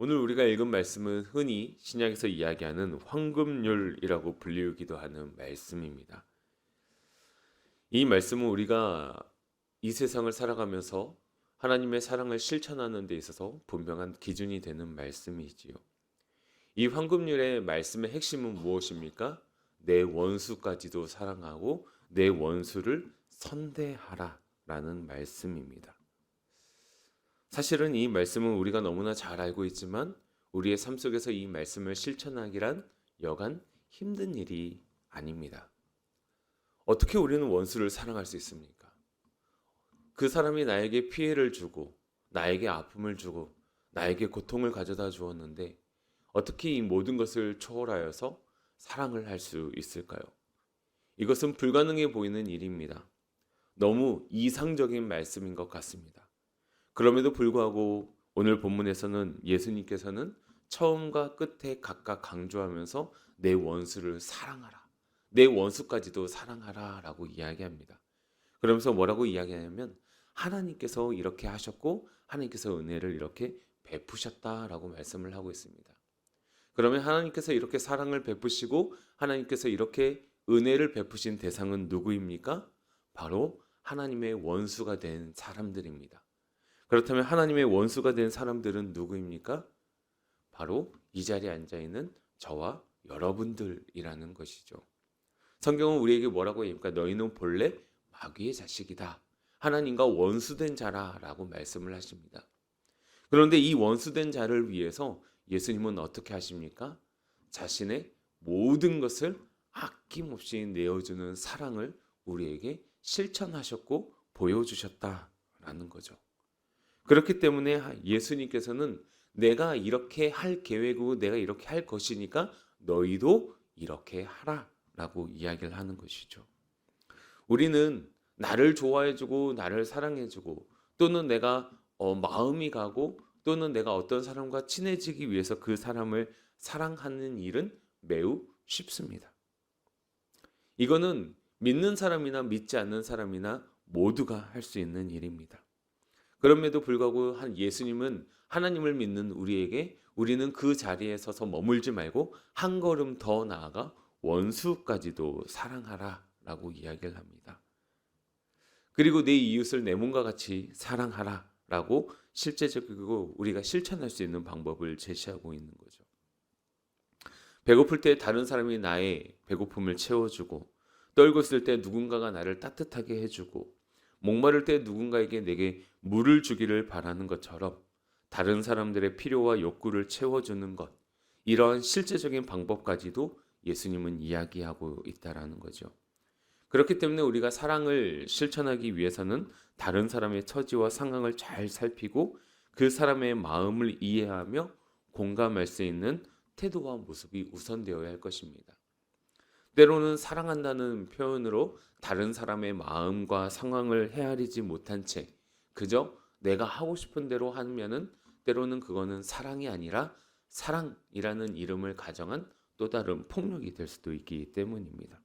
오늘 우리가 읽은 말씀은 흔히 신약에서 이야기하는 황금률이라고 불리우기도 하는 말씀입니다. 이 말씀은 우리가 이 세상을 살아가면서 하나님의 사랑을 실천하는 데 있어서 분명한 기준이 되는 말씀이지요. 이 황금률의 말씀의 핵심은 무엇입니까? 내 원수까지도 사랑하고 내 원수를 선대하라 라는 말씀입니다. 사실은 이 말씀은 우리가 너무나 잘 알고 있지만 우리의 삶 속에서 이 말씀을 실천하기란 여간 힘든 일이 아닙니다. 어떻게 우리는 원수를 사랑할 수 있습니까? 그 사람이 나에게 피해를 주고 나에게 아픔을 주고 나에게 고통을 가져다 주었는데 어떻게 이 모든 것을 초월하여서 사랑을 할 수 있을까요? 이것은 불가능해 보이는 일입니다. 너무 이상적인 말씀인 것 같습니다. 그럼에도 불구하고 오늘 본문에서는 예수님께서는 처음과 끝에 각각 강조하면서 내 원수를 사랑하라. 내 원수까지도 사랑하라 라고 이야기합니다. 그러면서 뭐라고 이야기하냐면 하나님께서 이렇게 하셨고 하나님께서 은혜를 이렇게 베푸셨다라고 말씀을 하고 있습니다. 그러면 하나님께서 이렇게 사랑을 베푸시고 하나님께서 이렇게 은혜를 베푸신 대상은 누구입니까? 바로 하나님의 원수가 된 사람들입니다. 그렇다면 하나님의 원수가 된 사람들은 누구입니까? 바로 이 자리에 앉아 있는 저와 여러분들이라는 것이죠. 성경은 우리에게 뭐라고 얘기합니까? 너희는 본래 마귀의 자식이다. 하나님과 원수된 자라라고 말씀을 하십니다. 그런데 이 원수된 자를 위해서 예수님은 어떻게 하십니까? 자신의 모든 것을 아낌없이 내어주는 사랑을 우리에게 실천하셨고 보여주셨다라는 거죠. 그렇기 때문에 예수님께서는 내가 이렇게 할 계획이고 내가 이렇게 할 것이니까 너희도 이렇게 하라 라고 이야기를 하는 것이죠. 우리는 나를 좋아해주고 나를 사랑해주고 또는 내가 어, 마음이 가고 또는 내가 어떤 사람과 친해지기 위해서 그 사람을 사랑하는 일은 매우 쉽습니다. 이거는 믿는 사람이나 믿지 않는 사람이나 모두가 할 수 있는 일입니다. 그럼에도 불구하고 한 예수님은 하나님을 믿는 우리에게 우리는 그 자리에 서서 머물지 말고 한 걸음 더 나아가 원수까지도 사랑하라라고 이야기를 합니다. 그리고 내 이웃을 내 몸과 같이 사랑하라라고 실제적이고 우리가 실천할 수 있는 방법을 제시하고 있는 거죠. 배고플 때 다른 사람이 나의 배고픔을 채워주고 떨고 있을 때 누군가가 나를 따뜻하게 해주고 목마를 때 누군가에게 내게 물을 주기를 바라는 것처럼 다른 사람들의 필요와 욕구를 채워주는 것 이러한 실제적인 방법까지도 예수님은 이야기하고 있다라는 거죠. 그렇기 때문에 우리가 사랑을 실천하기 위해서는 다른 사람의 처지와 상황을 잘 살피고 그 사람의 마음을 이해하며 공감할 수 있는 태도와 모습이 우선되어야 할 것입니다. 때로는 사랑한다는 표현으로 다른 사람의 마음과 상황을 헤아리지 못한 채 그저 내가 하고 싶은 대로 하면은 때로는 그거는 사랑이 아니라 사랑이라는 이름을 가정한 또 다른 폭력이 될 수도 있기 때문입니다.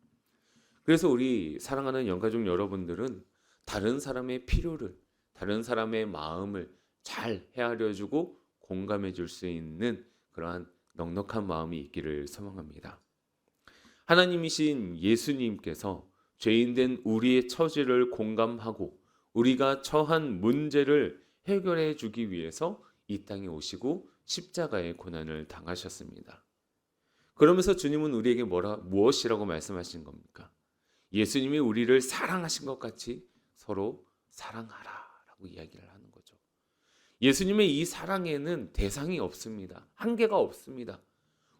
그래서 우리 사랑하는 영가족 여러분들은 다른 사람의 필요를 다른 사람의 마음을 잘 헤아려 주고 공감해 줄 수 있는 그러한 넉넉한 마음이 있기를 소망합니다. 하나님이신 예수님께서 죄인된 우리의 처지를 공감하고 우리가 처한 문제를 해결해 주기 위해서 이 땅에 오시고 십자가의 고난을 당하셨습니다. 그러면서 주님은 우리에게 뭐라 무엇이라고 말씀하신 겁니까? 예수님이 우리를 사랑하신 것 같이 서로 사랑하라 라고 이야기를 하는 거죠. 예수님의 이 사랑에는 대상이 없습니다. 한계가 없습니다.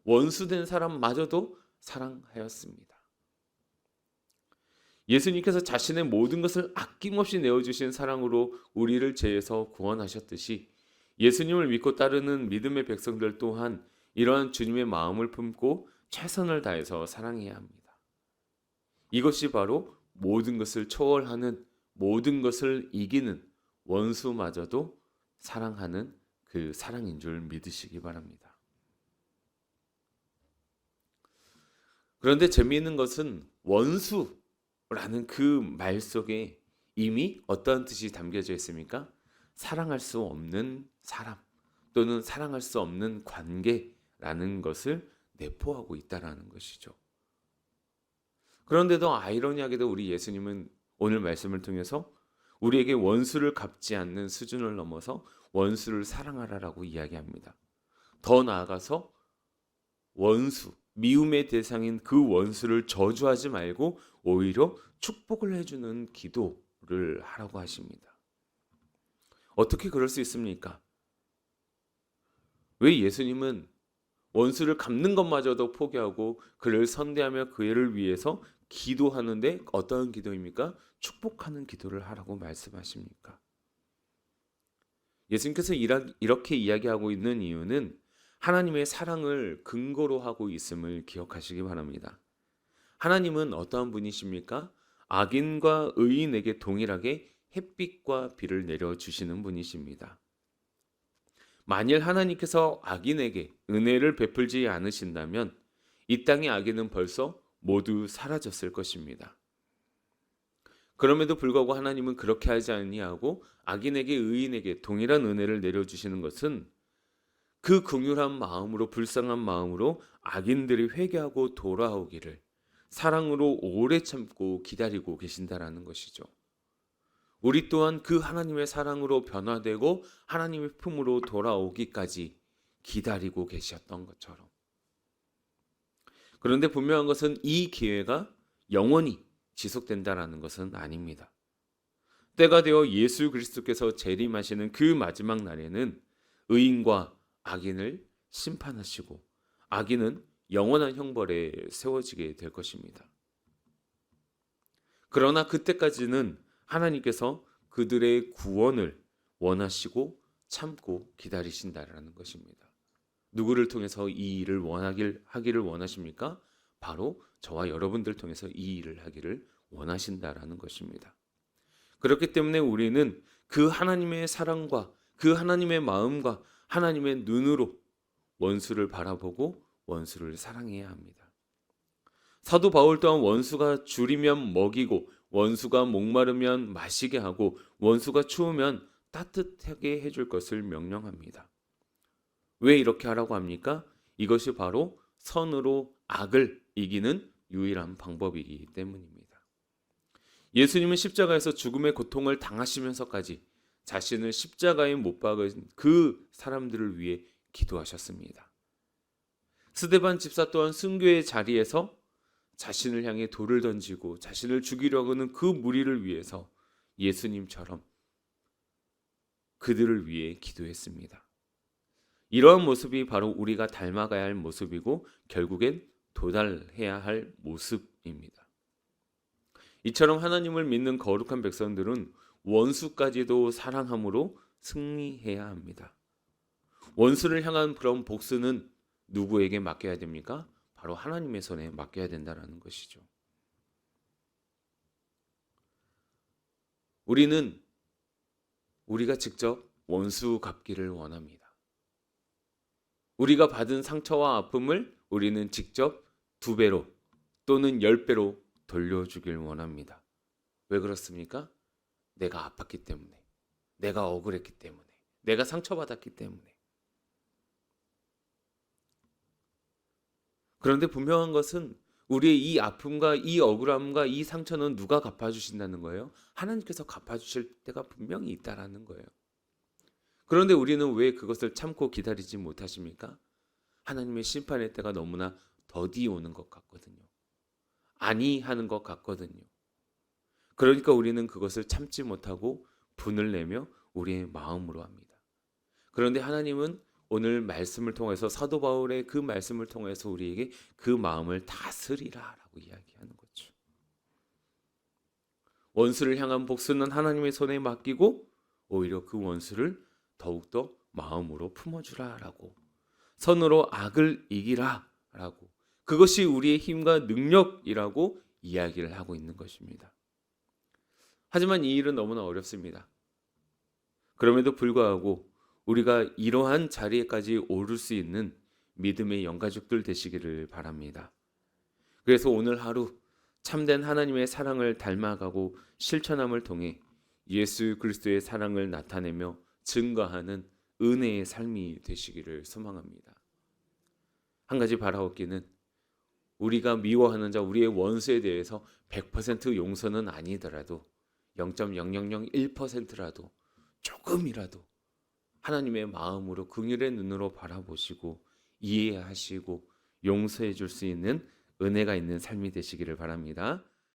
원수된 사람마저도 사랑하였습니다. 예수님께서 자신의 모든 것을 아낌없이 내어주신 사랑으로 우리를 죄에서 구원하셨듯이 예수님을 믿고 따르는 믿음의 백성들 또한 이러한 주님의 마음을 품고 최선을 다해서 사랑해야 합니다. 이것이 바로 모든 것을 초월하는 모든 것을 이기는 원수마저도 사랑하는 그 사랑인 줄 믿으시기 바랍니다. 그런데 재미있는 것은 원수라는 그 말 속에 이미 어떤 뜻이 담겨져 있습니까? 사랑할 수 없는 사람 또는 사랑할 수 없는 관계라는 것을 내포하고 있다라는 것이죠. 그런데도 아이러니하게도 우리 예수님은 오늘 말씀을 통해서 우리에게 원수를 갚지 않는 수준을 넘어서 원수를 사랑하라라고 이야기합니다. 더 나아가서 원수, 미움의 대상인 그 원수를 저주하지 말고 오히려 축복을 해주는 기도를 하라고 하십니다. 어떻게 그럴 수 있습니까? 왜 예수님은 원수를 갚는 것마저도 포기하고 그를 선대하며 그를 위해서 기도하는데 어떤 기도입니까? 축복하는 기도를 하라고 말씀하십니까? 예수님께서 이렇게 이야기하고 있는 이유는 하나님의 사랑을 근거로 하고 있음을 기억하시기 바랍니다. 하나님은 어떠한 분이십니까? 악인과 의인에게 동일하게 햇빛과 비를 내려 주시는 분이십니다. 만일 하나님께서 악인에게 은혜를 베풀지 않으신다면 이 땅의 악인은 벌써 모두 사라졌을 것입니다. 그럼에도 불구하고 하나님은 그렇게 하지 아니하고 악인에게 의인에게 동일한 은혜를 내려 주시는 것은 그 긍휼한 마음으로 불쌍한 마음으로 악인들이 회개하고 돌아오기를 사랑으로 오래 참고 기다리고 계신다라는 것이죠. 우리 또한 그 하나님의 사랑으로 변화되고 하나님의 품으로 돌아오기까지 기다리고 계셨던 것처럼. 그런데 분명한 것은 이 기회가 영원히 지속된다라는 것은 아닙니다. 때가 되어 예수 그리스도께서 재림하시는 그 마지막 날에는 의인과 악인을 심판하시고 악인은 영원한 형벌에 세워지게 될 것입니다. 그러나 그때까지는 하나님께서 그들의 구원을 원하시고 참고 기다리신다라는 것입니다. 누구를 통해서 이 일을 원하길 하기를 원하십니까? 바로 저와 여러분들 통해서 이 일을 하기를 원하신다라는 것입니다. 그렇기 때문에 우리는 그 하나님의 사랑과 그 하나님의 마음과 하나님의 눈으로 원수를 바라보고 원수를 사랑해야 합니다. 사도 바울 또한 원수가 줄이면 먹이고 원수가 목마르면 마시게 하고 원수가 추우면 따뜻하게 해줄 것을 명령합니다. 왜 이렇게 하라고 합니까? 이것이 바로 선으로 악을 이기는 유일한 방법이기 때문입니다. 예수님은 십자가에서 죽음의 고통을 당하시면서까지 자신을 십자가에 못 박은 그 사람들을 위해 기도하셨습니다. 스데반 집사 또한 순교의 자리에서 자신을 향해 돌을 던지고 자신을 죽이려고 하는 그 무리를 위해서 예수님처럼 그들을 위해 기도했습니다. 이러한 모습이 바로 우리가 닮아가야 할 모습이고 결국엔 도달해야 할 모습입니다. 이처럼 하나님을 믿는 거룩한 백성들은 원수까지도 사랑함으로 승리해야 합니다. 원수를 향한 그런 복수는 누구에게 맡겨야 됩니까? 바로 하나님의 손에 맡겨야 된다라는 것이죠. 우리는 우리가 직접 원수 갚기를 원합니다. 우리가 받은 상처와 아픔을 우리는 직접 두 배로 또는 열 배로 돌려주길 원합니다. 왜 그렇습니까? 내가 아팠기 때문에, 내가 억울했기 때문에, 내가 상처받았기 때문에. 그런데 분명한 것은 우리의 이 아픔과 이 억울함과 이 상처는 누가 갚아주신다는 거예요? 하나님께서 갚아주실 때가 분명히 있다라는 거예요. 그런데 우리는 왜 그것을 참고 기다리지 못하십니까? 하나님의 심판의 때가 너무나 더디 오는 것 같거든요. 아니 하는 것 같거든요. 그러니까 우리는 그것을 참지 못하고 분을 내며 우리의 마음으로 합니다. 그런데 하나님은 오늘 말씀을 통해서 사도 바울의 그 말씀을 통해서 우리에게 그 마음을 다스리라라고 이야기하는 거죠. 원수를 향한 복수는 하나님의 손에 맡기고 오히려 그 원수를 더욱더 마음으로 품어주라라고 선으로 악을 이기라라고 그것이 우리의 힘과 능력이라고 이야기를 하고 있는 것입니다. 하지만 이 일은 너무나 어렵습니다. 그럼에도 불구하고 우리가 이러한 자리에까지 오를 수 있는 믿음의 영가족들 되시기를 바랍니다. 그래서 오늘 하루 참된 하나님의 사랑을 닮아가고 실천함을 통해 예수 그리스도의 사랑을 나타내며 증거하는 은혜의 삶이 되시기를 소망합니다. 한 가지 바라옵기는 우리가 미워하는 자, 우리의 원수에 대해서 100% 용서는 아니더라도 0.0001%라도 조금이라도 하나님의 마음으로 긍휼의 눈으로 바라보시고 이해하시고 용서해 줄 수 있는 은혜가 있는 삶이 되시기를 바랍니다.